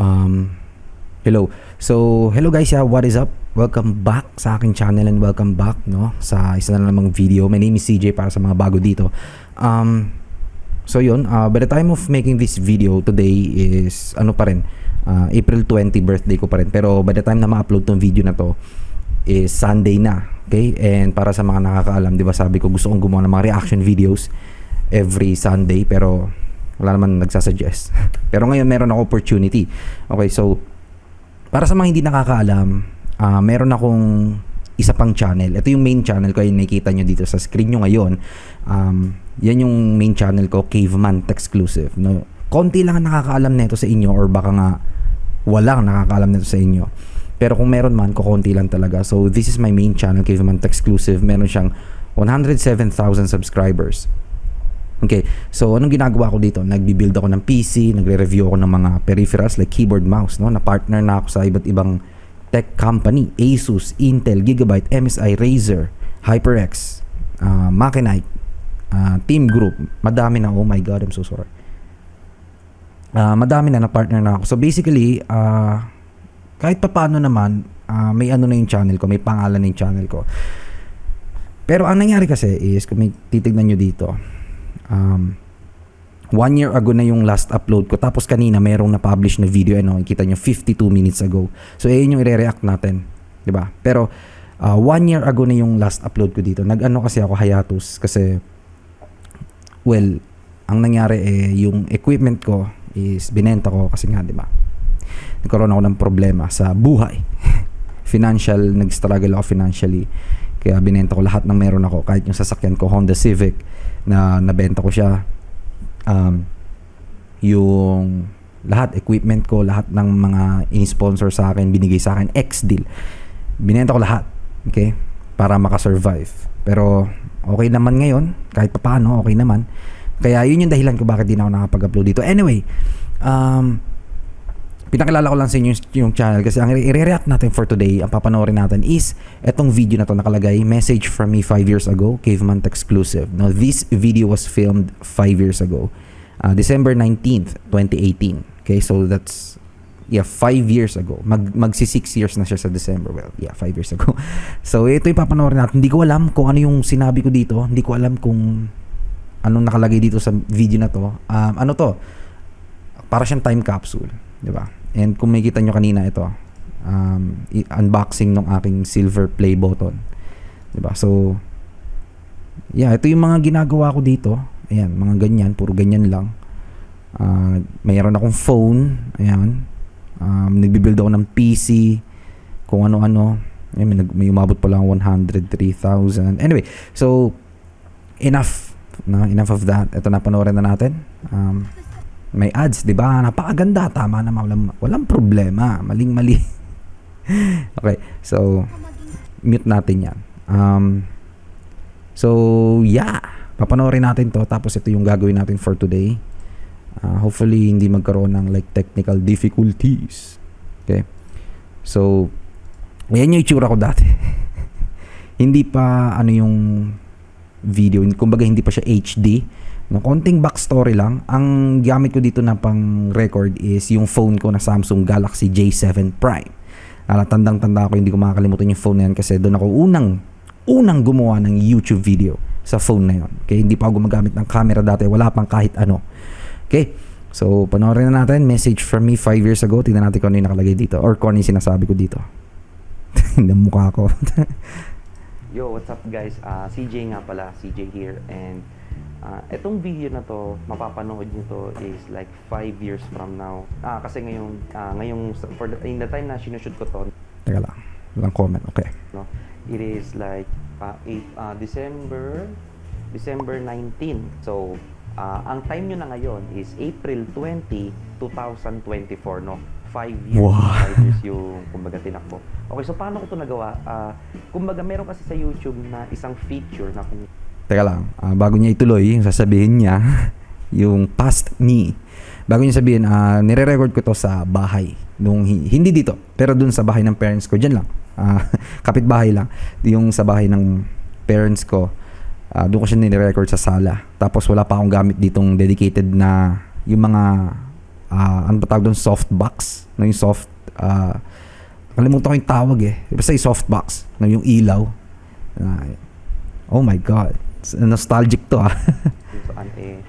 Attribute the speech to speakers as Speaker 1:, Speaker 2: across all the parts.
Speaker 1: Um, hello. So, hello guys, yeah, what is up? Welcome back sa aking channel and welcome back, no, sa isa na namang video. My name is CJ para sa mga bago dito. Um, so yun, uh, by the time of making this video today is, ano pa rin, uh, April 20 birthday ko pa rin. Pero by the time na ma-upload tong video na to, is Sunday na. Okay? And para sa mga nakakaalam, di ba sabi ko gusto kong gumawa ng mga reaction videos every Sunday pero wala naman nagsasuggest. pero ngayon meron ako opportunity. Okay, so para sa mga hindi nakakaalam, uh, meron akong isa pang channel. Ito yung main channel ko, yung nakikita nyo dito sa screen nyo ngayon. Um, yan yung main channel ko, Caveman Exclusive. No? Konti lang ang nakakaalam nito sa inyo or baka nga walang nakakaalam nito sa inyo. Pero kung meron man, kukunti lang talaga. So, this is my main channel, Caveman Exclusive. Meron siyang 107,000 subscribers. Okay, so anong ginagawa ko dito? Nagbi-build ako ng PC, nagre-review ako ng mga peripherals like keyboard, mouse, no? Na partner na ako sa iba't ibang tech company, Asus, Intel, Gigabyte, MSI, Razer, HyperX, uh, Macinite, uh, Team Group. Madami na, oh my god, I'm so sorry. Uh, madami na na partner na ako. So basically, uh, kahit pa paano naman, uh, may ano na yung channel ko, may pangalan na yung channel ko. Pero ang nangyari kasi is, kung may titignan nyo dito, um, one year ago na yung last upload ko. Tapos kanina merong na-publish na video, ano, kita nyo, 52 minutes ago. So, yun yung i-react natin. ba Pero, uh, one year ago na yung last upload ko dito. Nag-ano kasi ako, hiatus. Kasi, well, ang nangyari eh, yung equipment ko is binenta ko kasi nga, 'di ba nagkaroon ako ng problema sa buhay. Financial, nag-struggle ako financially. Kaya binenta ko lahat ng meron ako. Kahit yung sasakyan ko, Honda Civic, na nabenta ko siya. Um, yung lahat, equipment ko, lahat ng mga in-sponsor sa akin, binigay sa akin, ex-deal. Binenta ko lahat. Okay? Para makasurvive. Pero, okay naman ngayon. Kahit paano, okay naman. Kaya yun yung dahilan ko bakit di na ako nakapag-upload dito. Anyway, um, pinakilala ko lang sa inyo yung channel kasi ang i-react natin for today, ang papanoorin natin is etong video na to nakalagay, message from me 5 years ago, Caveman exclusive. Now, this video was filmed 5 years ago, uh, December 19th, 2018. Okay, so that's yeah, 5 years ago. Mag magsi 6 years na siya sa December. Well, yeah, 5 years ago. So, ito yung papanoorin natin. Hindi ko alam kung ano yung sinabi ko dito. Hindi ko alam kung anong nakalagay dito sa video na to. Um, ano to? Para siyang time capsule, 'di ba? And kung makita nyo kanina ito, um, unboxing ng aking silver play button. Diba? So, yeah, ito yung mga ginagawa ko dito. Ayan, mga ganyan, puro ganyan lang. Uh, mayroon akong phone, ayan. Um, nagbibuild ako ng PC, kung ano-ano. Ayan, may, may umabot pa lang 103,000. Anyway, so, enough. No? Enough of that. Ito na, panoorin na natin. Um, may ads, 'di ba? Napakaganda, tama na walang, walang problema. Maling-mali. okay, so mute natin 'yan. Um So, yeah. Papanoorin natin 'to tapos ito yung gagawin natin for today. Uh, hopefully hindi magkaroon ng like technical difficulties. Okay? So, ayan yung itsura ko dati. hindi pa ano yung video, kumbaga hindi pa siya HD No, konting backstory lang. Ang gamit ko dito na pang record is yung phone ko na Samsung Galaxy J7 Prime. Ala, tandang-tanda ko, hindi ko makakalimutan yung phone na yan kasi doon ako unang, unang gumawa ng YouTube video sa phone na yon. Okay, hindi pa ako gumagamit ng camera dati, wala pang kahit ano. Okay, so panoorin na natin, message from me 5 years ago. Tingnan natin kung ano yung nakalagay dito or kung ano yung sinasabi ko dito. Ng mukha ko.
Speaker 2: Yo, what's up guys? Uh, CJ nga pala, CJ here and Uh, itong video na to, mapapanood nyo to is like 5 years from now. Ah, kasi ngayong, uh, ngayong, for the, in the time na sinushoot ko to,
Speaker 1: Teka lang, walang comment, okay.
Speaker 2: no, it is like uh, eight, uh, December, December 19. So, uh, ang time nyo na ngayon is April 20, 2024, no? 5 years, 5
Speaker 1: wow.
Speaker 2: years yung, kumbaga, tinakbo. Okay, so paano ko to nagawa? Uh, kumbaga, meron kasi sa YouTube na isang feature na kung
Speaker 1: Teka lang, uh, bago niya ituloy, sasabihin niya, yung past me. Bago niya sabihin, uh, nire-record ko to sa bahay. Nung, hindi dito, pero dun sa bahay ng parents ko. Diyan lang. Uh, kapitbahay lang. Yung sa bahay ng parents ko. Uh, doon ko siya nire-record sa sala. Tapos wala pa akong gamit ditong dedicated na yung mga ah, ano ba tawag doon? Softbox. No, yung soft, ah, kalimutan ko yung tawag eh. Basta yung softbox. No, yung ilaw. Ah, oh my God. Nostalgic to ah.
Speaker 2: kung saan eh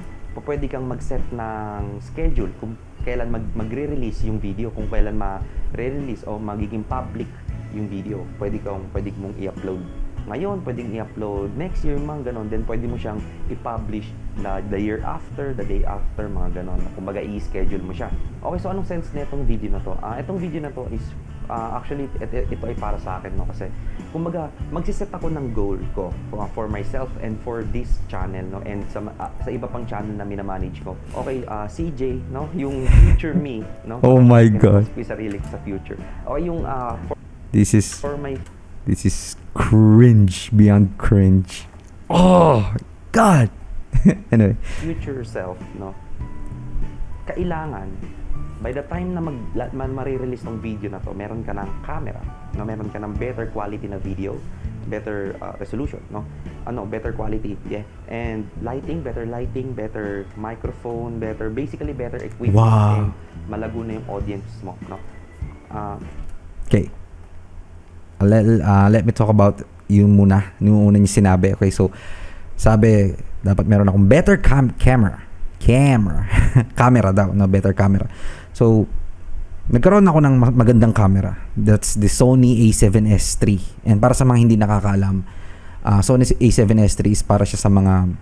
Speaker 2: pwede kang mag-set ng schedule kung kailan mag magre-release yung video, kung kailan ma-re-release o magiging public yung video. Pwede kang pwede mong i-upload ngayon, pwedeng i-upload next year, mga ganon. Then pwede mo siyang i-publish na the year after, the day after, mga ganon. Kumbaga, i-schedule mo siya. Okay, so anong sense na itong video na to? Ah, itong video na to is ah, actually ito, ito ay para sa akin no kasi kumbaga magsiset ako ng goal ko uh, for myself and for this channel no and sa ah, sa iba pang channel na minamanage ko okay ah, CJ no yung future me no
Speaker 1: Oh my God.
Speaker 2: yung sarili sa future okay yung ah, for,
Speaker 1: This is
Speaker 2: for my
Speaker 1: This is cringe beyond cringe. Oh God. anyway,
Speaker 2: future self, no? Kailangan by the time na mag man marirelease tong video na to, meron ka ng camera, no? Meron ka ng better quality na video, better uh, resolution, no? Ano, better quality, yeah. And lighting, better lighting, better microphone, better basically better equipment
Speaker 1: Wow.
Speaker 2: and malago na yung audience mo, no? Ah,
Speaker 1: okay. Uh, Let, uh, let me talk about yung muna, yung una niya sinabi. Okay, so sabi, dapat meron akong better cam- camera. Camera. camera daw, no? Better camera. So, nagkaroon ako ng ma- magandang camera. That's the Sony a7S III. And para sa mga hindi nakakaalam, ah, Sony a7S III is para siya sa mga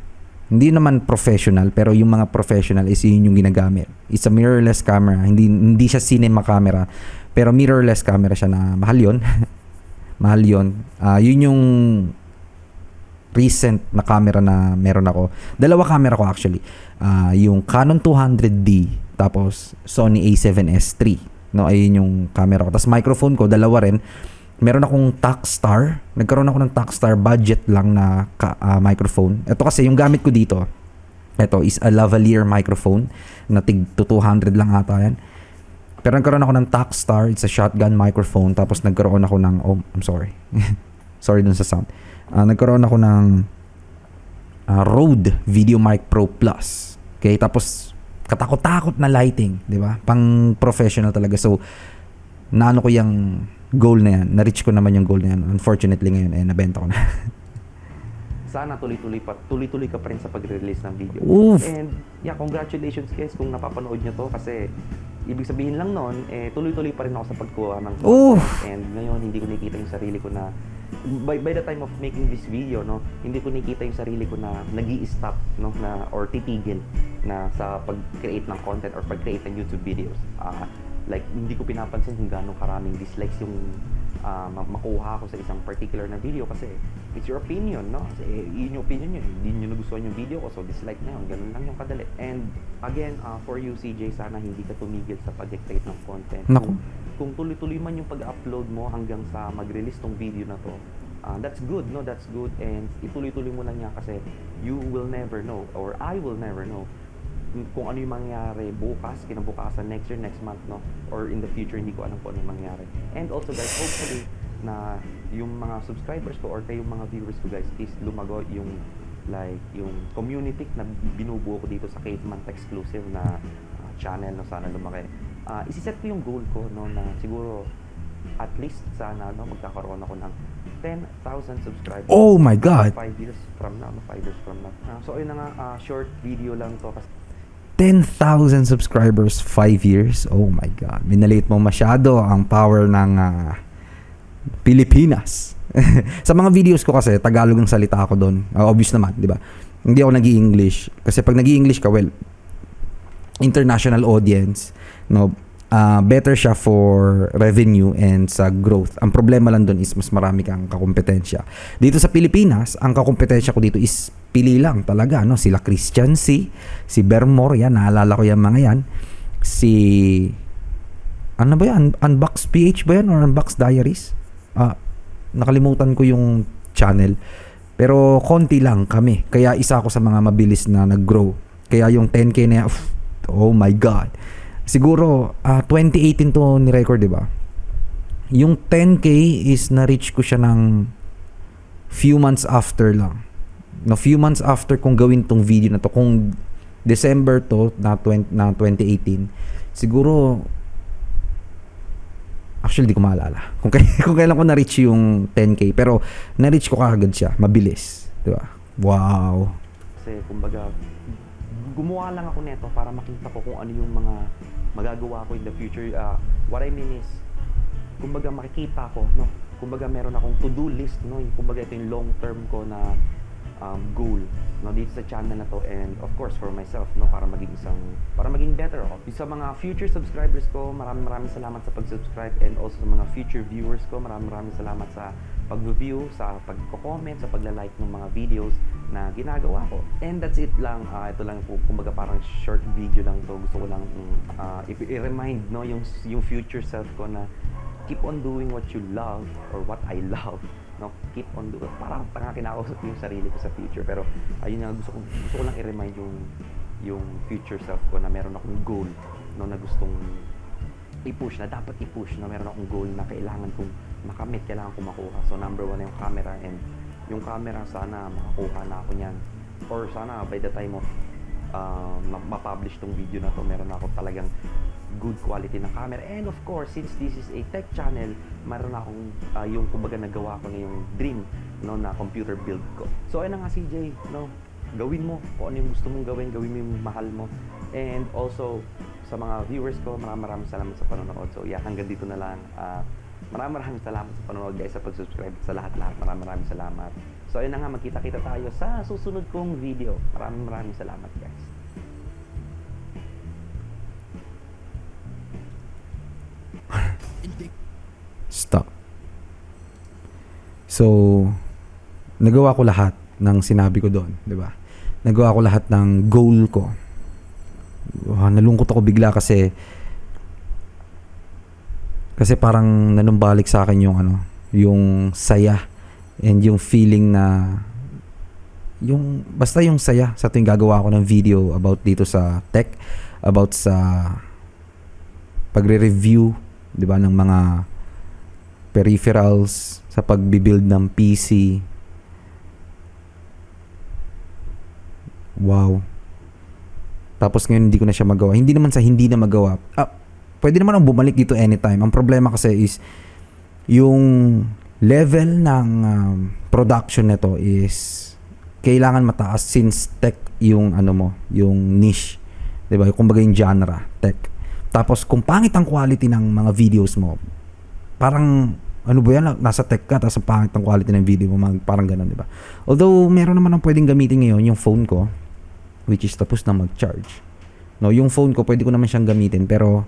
Speaker 1: hindi naman professional pero yung mga professional is yun yung ginagamit. It's a mirrorless camera. Hindi hindi siya cinema camera pero mirrorless camera siya na mahal yun. mahal yun. Ah, yun yung recent na camera na meron ako. Dalawa camera ko actually. Ah, yung Canon 200D tapos Sony a7S III. No, ayun yung camera ko. Tapos microphone ko dalawa rin. Meron akong Takstar. Nagkaroon ako ng Takstar budget lang na ka- ah, microphone. Ito kasi yung gamit ko dito. Ito is a lavalier microphone na tig to 200 lang ata yan. Pero nagkaroon ako ng Takstar, it's a shotgun microphone. Tapos nagkaroon ako ng, oh, I'm sorry. sorry dun sa sound. Ah, nagkaroon ako ng ah, Rode Video Mic Pro Plus. Okay, tapos katakot-takot na lighting, di ba? Pang professional talaga. So, naano ko yung goal na yan. Na-reach ko naman yung goal na yan. Unfortunately ngayon, eh, nabenta ko na.
Speaker 2: sana tuloy-tuloy pa tuloy-tuloy ka pa rin sa pag-release ng video.
Speaker 1: Oof.
Speaker 2: And yeah, congratulations guys kung napapanood nyo to kasi ibig sabihin lang noon eh tuloy-tuloy pa rin ako sa pagkuha ng
Speaker 1: Oof.
Speaker 2: and ngayon hindi ko nakikita yung sarili ko na by, by the time of making this video no hindi ko nakikita yung sarili ko na nag stop no na or titigil na sa pag-create ng content or pag-create ng YouTube videos Ah, like hindi ko pinapansin kung gaano karaming dislikes yung ma- makuha ko sa isang particular na video kasi it's your opinion, no? Kasi eh, yun yung opinion nyo. Hindi nyo nagustuhan yung video ko, so dislike na yun. Ganun lang yung kadali. And again, ah, for you, CJ, sana hindi ka tumigil sa pag-create ng content.
Speaker 1: Naku.
Speaker 2: Kung, tuloy-tuloy man yung pag-upload mo hanggang sa mag-release tong video na to, ah, that's good, no? That's good. And ituloy-tuloy mo lang yan kasi you will never know or I will never know kung ano yung mangyari bukas, kinabukasan, next year, next month, no? Or in the future, hindi ko alam kung ano yung mangyari. And also, guys, hopefully, na yung mga subscribers ko or kayong mga viewers ko, guys, is lumago yung like yung community na binubuo ko dito sa Caveman exclusive na ah, channel no sana lumaki. Ah, isiset ko yung goal ko no na siguro at least sana no magkakaroon ako ng 10,000 subscribers.
Speaker 1: Oh my God.
Speaker 2: 5 years from now, no? 5 years from now. Ah, so ayun na nga, ah, short video lang to kasi
Speaker 1: 10,000 subscribers, 5 years. Oh my God. Minaliit mo masyado ang power ng ah, Pilipinas. sa mga videos ko kasi, Tagalog ang salita ako doon. Ah, obvious naman, di ba? Hindi ako nag english Kasi pag nag english ka, well, international audience, no, ah, better siya for revenue and sa growth. Ang problema lang doon is mas marami kang kakompetensya. Dito sa Pilipinas, ang kakompetensya ko dito is pili lang talaga, no? Sila Christian C, si Bermore, yan, naalala ko yan mga yan. Si, ano ba yan? Unbox PH ba yan or Unbox Diaries? Ah, nakalimutan ko yung channel. Pero konti lang kami. Kaya isa ako sa mga mabilis na nag-grow. Kaya yung 10k na yan, oh my God. Siguro, ah, 2018 to ni-record, di ba? Yung 10k is na-reach ko siya ng few months after lang. No, few months after kung gawin tong video na to, kung December to na, 20, na 2018, siguro actually di ko maalala kung, kay, kung kailan ko na-reach yung 10k pero na-reach ko kagad siya mabilis di ba wow
Speaker 2: Kasi kumbaga, gumawa lang ako nito para makita ko kung ano yung mga magagawa ko in the future. Ah, what I mean is, kumbaga makikita ko, no? Kumbaga meron akong to-do list, no? Kumbaga ito yung long term ko na um, goal, no? Dito sa channel na to and of course for myself, no? Para maging isang, para maging better ako. Sa mga future subscribers ko, maraming maraming salamat sa pag-subscribe and also sa mga future viewers ko, maraming maraming salamat sa pag-review, sa pag-comment, sa pagla-like ng mga videos na ginagawa ko. And that's it lang. Ah, ito lang po, kumbaga parang short video lang to. Gusto ko lang i- i-remind no, yung, yung future self ko na keep on doing what you love or what I love. No, keep on doing. Parang tanga kinakausap yung sarili ko sa future. Pero ayun nga, gusto ko, gusto ko lang i-remind yung, yung future self ko na meron akong goal no, na gustong i-push na dapat i-push na meron akong goal na kailangan kong makamit, kailangan kong makuha. So number one yung camera and yung camera sana makakuha na ako niyan. Or sana by the time of uh, ma- ma-publish tong video na to, meron na ako talagang good quality na camera. And of course, since this is a tech channel, meron akong uh, yung kumbaga nagawa ko ngayong dream no na computer build ko. So ayun na nga CJ, no. Gawin mo kung ano yung gusto mong gawin, gawin mo yung mahal mo. And also sa mga viewers ko, maraming maraming salamat sa panonood. So yeah, hanggang dito na lang. Ah, maraming maraming salamat sa panonood guys, sa pag-subscribe sa lahat-lahat. Maraming maraming salamat. So ayun na nga, magkita-kita tayo sa susunod kong video. Maraming maraming salamat guys.
Speaker 1: Stop. So, nagawa ko lahat ng sinabi ko doon, di ba? Nagawa ko lahat ng goal ko. Wow, nalungkot ako bigla kasi kasi parang nanumbalik sa akin yung ano, yung saya and yung feeling na yung basta yung saya sa tuwing gagawa ako ng video about dito sa tech, about sa pagre-review, 'di ba, ng mga peripherals sa pagbi-build ng PC. Wow. Tapos ngayon hindi ko na siya magawa. Hindi naman sa hindi na magawa. Ah, pwede naman akong bumalik dito anytime. Ang problema kasi is yung level ng um, production nito is kailangan mataas since tech yung ano mo, yung niche. 'Di ba? Kumbaga yung genre, tech. Tapos kung pangit ang quality ng mga videos mo, parang ano ba yan, nasa tech ka, tapos ang pangit ang quality ng video mo, parang ganun, di ba? Although, meron naman ang pwedeng gamitin ngayon, yung phone ko, which is tapos na mag-charge. No, yung phone ko, pwede ko naman siyang gamitin, pero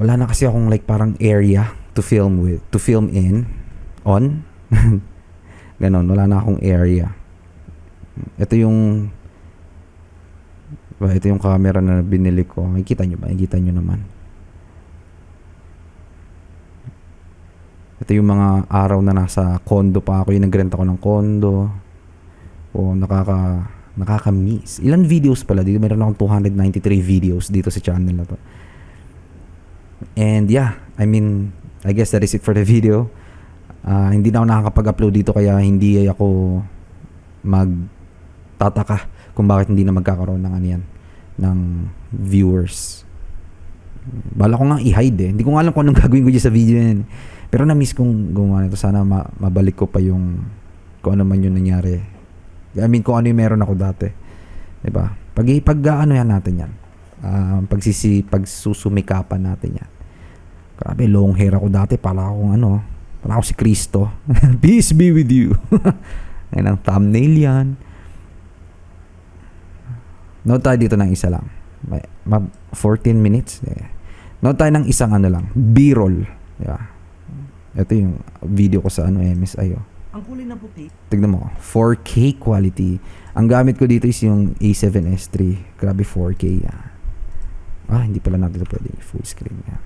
Speaker 1: wala na kasi akong like parang area to film with, to film in, on. Ganon, wala na akong area. Ito yung ito yung camera na binili ko. Makikita nyo ba? Makikita nyo naman. Ito yung mga araw na nasa condo pa ako. Yung nag-rent ako ng condo. O nakaka nakaka-miss. Ilan videos pala dito? Meron akong 293 videos dito sa channel na to. And yeah, I mean, I guess that is it for the video. Ah, hindi na ako nakakapag-upload dito kaya hindi ako magtataka kung bakit hindi na magkakaroon ng ano yan, ng viewers. Bala ko nga i-hide eh. Hindi ko nga alam kung anong gagawin ko dyan sa video yan. Pero na-miss kong gumawa nito. Sana ma- mabalik ko pa yung kung ano man yung nangyari. I mean, kung ano yung meron ako dati. 'Di ba? Pag, pag ano yan natin yan. Ah, pagsisi, pagsusumikapan natin yan. Grabe, long hair ako dati. Pala akong ano, pala ako si Kristo. Peace be with you. Ayan ang thumbnail yan. Note tayo dito ng isa lang. May, ma- 14 minutes. Yeah. Note tayo ng isang ano lang. B-roll. Di ba? Ito yung video ko sa ano MSI. Oh.
Speaker 3: Ang kulay na puti,
Speaker 1: Tignan mo. 4K quality. Ang gamit ko dito is yung A7S3. Grabe 4K. Yan. Ah, hindi pala natin ito pwede full screen. Yan.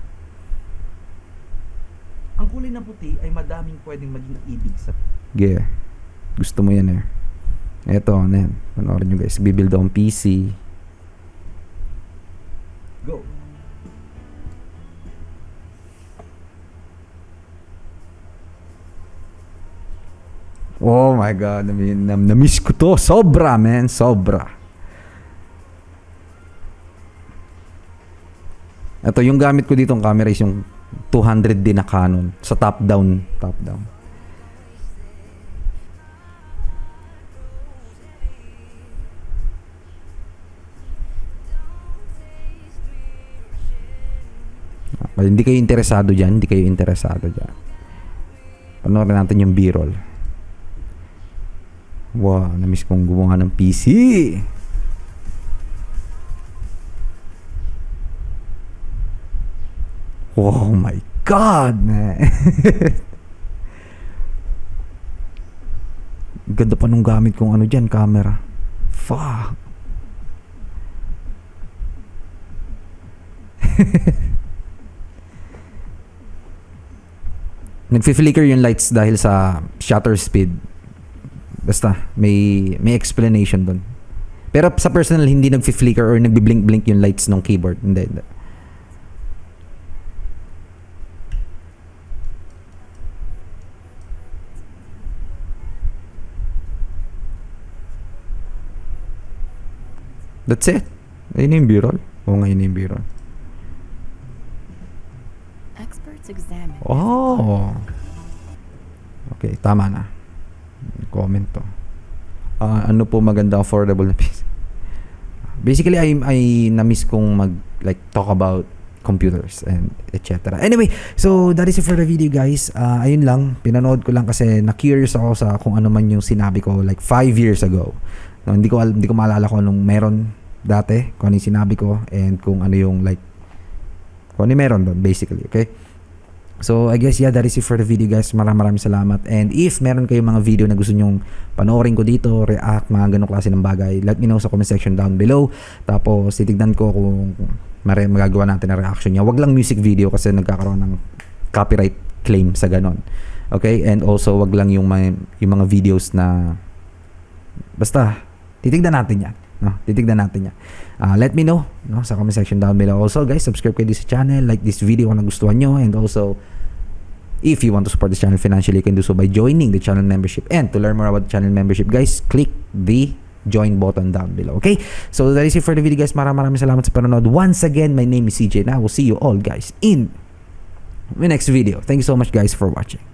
Speaker 3: ang kulay na puti ay madaming pwedeng maging ibig sa
Speaker 1: Yeah. Gusto mo yan eh. Eto, ano yan. Panoorin nyo guys. Bibuild akong PC.
Speaker 3: go.
Speaker 1: Oh my God. Nam- Na-miss ko to. Sobra, man. Sobra. Ito, yung gamit ko dito ang camera is yung 200 din na Canon. Sa top down. Top down. Okay, hindi kayo interesado dyan. Hindi kayo interesado dyan. Panoorin natin yung B-roll. Wow, namiss kong gumawa ng PC. Oh my God, man. Ganda pa nung gamit kong ano dyan, camera. Fuck. Nagfi-flicker yung lights dahil sa shutter speed. Basta, may may explanation doon. Pero sa personal, hindi nagfi-flicker or nagbi-blink-blink yung lights ng keyboard. Hindi, hindi. That's it. Ayun yung B-roll. Oo nga, yun yung B-roll.
Speaker 4: Experts examine.
Speaker 1: Oh. Okay, tama na. Comment to. Ah, ano po maganda affordable na PC? Basically, I, I na-miss kong mag like talk about computers and etc. Anyway, so that is it for the video guys. Ah, ayun lang, pinanood ko lang kasi na-curious ako sa kung ano man yung sinabi ko like 5 years ago. No, hindi ko hindi ko maalala kung anong meron dati, kung ano yung sinabi ko and kung ano yung like kung ano yung meron doon basically, okay? So, I guess, yeah, that is it for the video, guys. Maraming maraming salamat. And if meron kayong mga video na gusto nyong panoorin ko dito, react, mga ganong klase ng bagay, let me know sa comment section down below. Tapos, titignan ko kung magagawa natin na reaction niya. Wag lang music video kasi nagkakaroon ng copyright claim sa ganon. Okay? And also, wag lang yung, mga, yung mga videos na basta, titignan natin yan. No? Titignan natin yan. Ah, let me know no, sa comment section down below. Also, guys, subscribe kayo sa channel, like this video kung nagustuhan nyo, and also, if you want to support this channel financially, you can do so by joining the channel membership. And to learn more about channel membership, guys, click the join button down below. Okay? So, that is it for the video, guys. Maraming maraming salamat sa panonood. Once again, my name is CJ, and I will see you all, guys, in my next video. Thank you so much, guys, for watching.